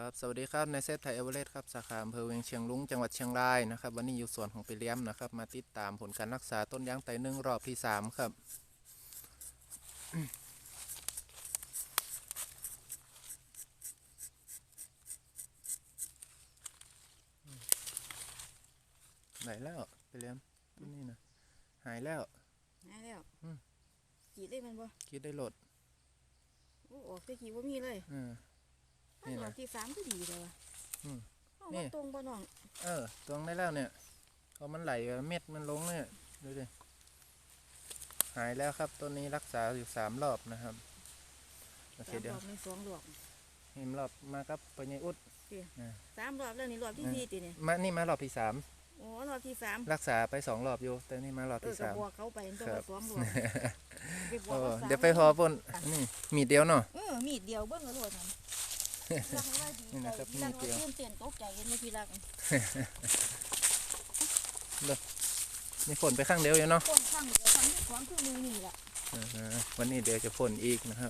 ครับสวัสดีครับในเซตไทยเอเวอเรสต์ครับสาขาอำเภอเวียงเชียงรุ้งจังหวัดเชียงรายนะครับวันนี้อยู่สวนของไปเลี้ยมนะครับ มาติดตามผลการรักษาต้นยางไตนึ่งรอบที่สามครับ ไหนแล้วไปเลี้ยมต้นนี้นะหายแล้วหายแล้วอืมกรีดได้มันบ่คิดได้โหลดโอ้ออกแต่กรีดว่ามีเลยเออ ถ้านี่อนะอกที่สามก็ดีเลยว่ะอืมเอานี่ มาตรงบ่น้องเออตรงได้แล้วเนี่ยพอมันไหลเม็ดมันลงเนี่ยดูดิหายแล้วครับต้นนี้รักษาอยู่สามรอบนะครับโอเคสามเดี๋รยวอบในสองรอบเห็นรอบมากับปัญญอุด สามรอบแล้วนี่รอบที่อืม สี่ติเนี่ยมานี่มารอบที่สามโอ้รอบที่สามรักษาไปสองรอบอยู่ แต่นี่มารอบเออที่กับสามบัวเขาไปต้องครับสองรอบไปบวโอ้กเขาสามเดี๋ยวไปพอปนนี่มีดเดียวเนาะเออมีดเดียวเบิ้งกระโดดนั่นรักว่าดี นี่นะครับใจรักมีดเดียวว่าตื่นเต้นตกใจกันไม่พี่รักมีฝนไปข้างเดียวอยู่เนาะต้นข้างเดียวทำที่ของคือมือนี่แหละเออวันนี้เดี๋ยวจะฝนอีกนะครับ